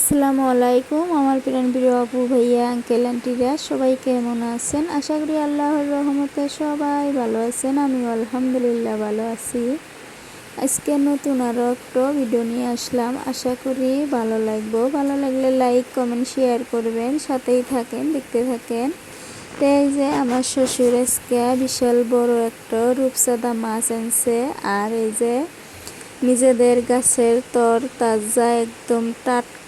আসসালামু আলাইকুম, আমার প্রাণ প্রিয় আপু, ভাইয়া আঙ্কেল আন্টিরা সবাই কেমন আছেন? আশা করি আল্লাহর রহমতে সবাই ভালো আছেন আমি আলহামদুলিল্লাহ ভালো আছি। আজকে নতুন আরও একটা ভিডিও নিয়ে আসলাম, আশা করি ভালো লাগবো। ভালো লাগলে লাইক কমেন্ট শেয়ার করবেন, সাথেই থাকেন, দেখতে থাকেন। তো এই যে আমার শ্বশুর আজকে বিশাল বড় একটা রূপসাদা মাছ আনছে, আর এই যে নিজেদের গাছের তর তাজা, একদম টাটকা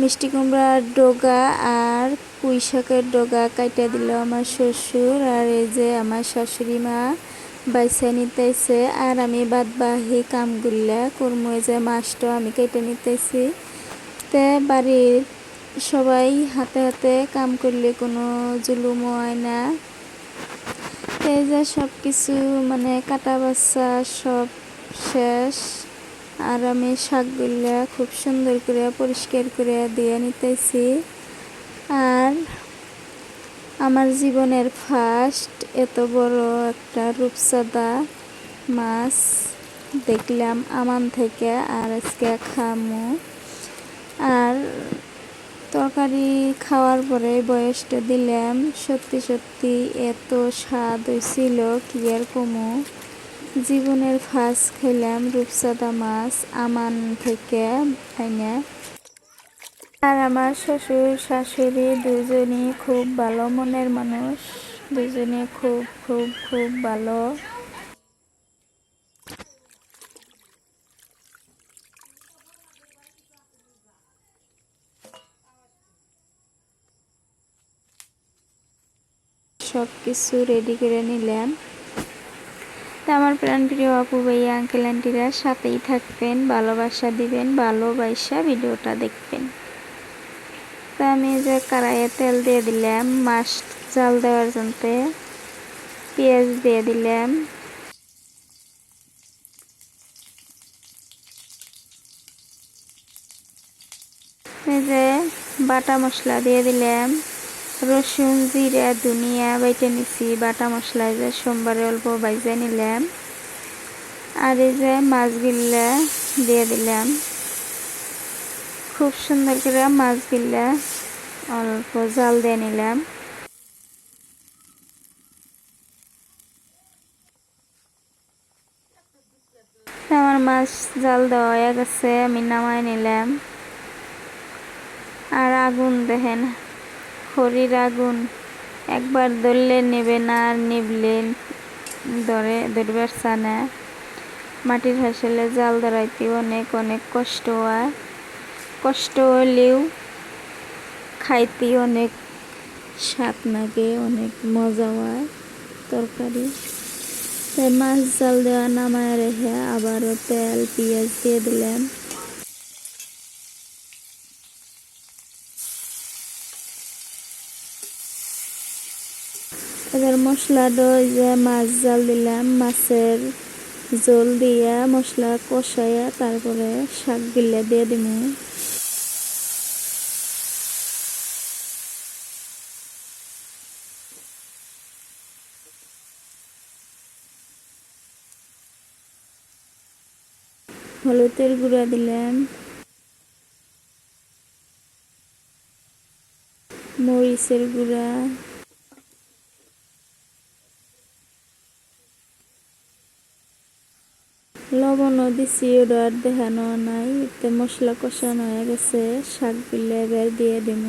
মিষ্টি কুমড়ার ডগা আর পুঁই শাকের ডগা কাইটা দিল আমার শ্বশুর আর এই যে আমার শাশুড়ি মা বাইসা নিতেছে আর আমি বাদ বাহি কামগুলা এই যে মাছটা আমি কেটে নিতেছি তে বাড়ির সবাই হাতে হাতে কাম করলে কোনো জুলুম হয় না। এই যে সব কিছু মানে কাটা বাচ্চা সব শেষ। আর আমি শাকগুলা খুব সুন্দর করে পরিষ্কার করে দিয়ে নিতেছি। আর আমার জীবনের ফার্স্ট এত বড় একটা রূপসাদা মাছ দেখলাম আমান থেকে আর আজকে খামু। আর তরকারি খাওয়ার পরে বয়সটা দিলাম, সত্যি সত্যি এত স্বাদ হয়েছিল কি আর কমু। জীবনের ফাঁস খেলাম রূপসাদা মাছ আমান থেকে আইনে। আর আমার শ্বশুর শাশুড়ি দুজনই খুব ভালো মনের মানুষ দুজনে খুব খুব খুব ভালো। সব কিছু রেডি করে নিলাম। তা আমার প্রাণ প্রিয় আপু ভাইয়া, আঙ্কেল, আন্টিরা সাথেই থাকবেন, ভালোবাসা দিবেন, ভালোবাসা ভিডিওটা দেখবেন। তা আমি যে কড়াইয়ে তেল দিয়ে দিলাম, মাছ জাল দেওয়ার জন্য পেঁয়াজ দিয়ে দিলাম। এই যে বাটা মশলা দিয়ে দিলাম। রসুন, জিরা, ধনিয়া বাইটে নিছি, বাটা মশলা যে সোমবারে অল্প বাইজে নিলাম। আর এই যে মাছগুলা দিয়ে দিলাম। খুব সুন্দর করে মাছগুলা অল্প জাল দিয়ে নিলাম। আমার মাছ জাল দেওয়া হয়ে গেছে, আমি নামাই নিলাম। আর আগুন দেখেন। খড়ির আগুন। একবার ধরলে নেবে না আর নিবলে ধরে, ধরবার চানা মাটির হাসলে জাল ধরাইতে অনেক অনেক কষ্ট হয়। কষ্ট হলেও খাইতে অনেক স্বাদ লাগে, অনেক মজা হয় তরকারি। তাই মাছ জাল দেওয়া নামায় রেখে আবারও তেল, পেঁয়াজ দিয়ে দিলাম। এবার মশলাটা ওই যে মাছ, জাল দিলাম, মাছের জল দিয়া মশলা কষাইয়া তারপরে শাক গিলা দিয়ে দিব হলুদের গুঁড়া দিলাম। মরিচের গুঁড়া। লবণও দিছি আর দেখানো নাই এতে মশলা কষানো হয়ে গেছে বিলে এবার দিয়ে দিব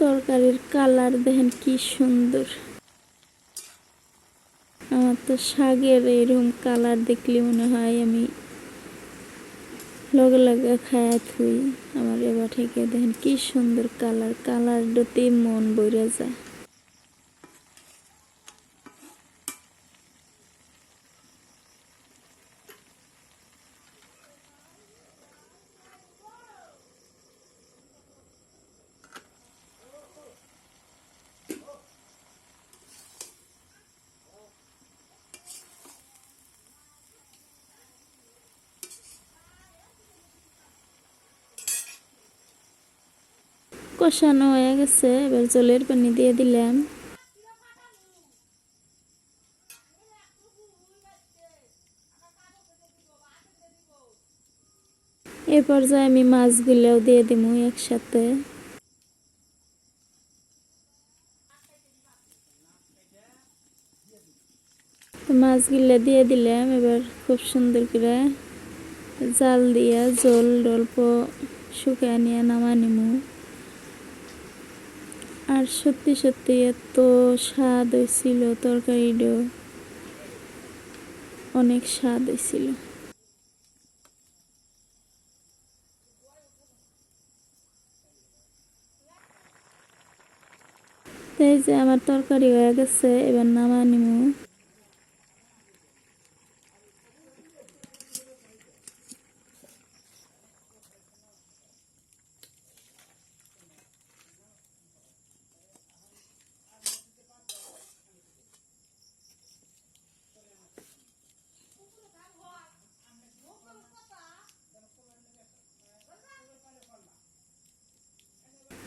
তরকারির কালার দেখেন কি সুন্দর। আমার তো শাকের এরকম কালার দেখলে মনে হয় আমি লগে লগে খায়া থুই। আমার এবার থেকে দেখেন কি সুন্দর কালার কালার ডতে মন বইরা যায়। কষানো হয়ে গেছে, এবার জলের পানি দিয়ে দিলাম। এ পর্যায়ে আমি মাছগুলোও দিয়ে দিব একসাথে। মাছগুলো দিয়ে দিলাম, এবার খুব সুন্দর করে জাল দিয়া জল অল্প শুকায় নিয়ে নামা নিমু। আর সত্যি সত্যি এত স্বাদ হয়েছিল তরকারিটাও। অনেক স্বাদ হয়েছিল। এই যে আমার তরকারি হয়ে গেছে, এবার নামা নিমু।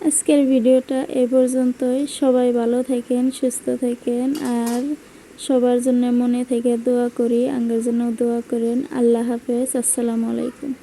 আজকের ভিডিওটা এ পর্যন্তই। সবাই ভালো থাকেন, সুস্থ থাকেন, আর সবার জন্য মনে থেকে দোয়া করি, আঙ্গার জন্য দোয়া করেন। আল্লাহ হাফেজ, আসসালামু আলাইকুম।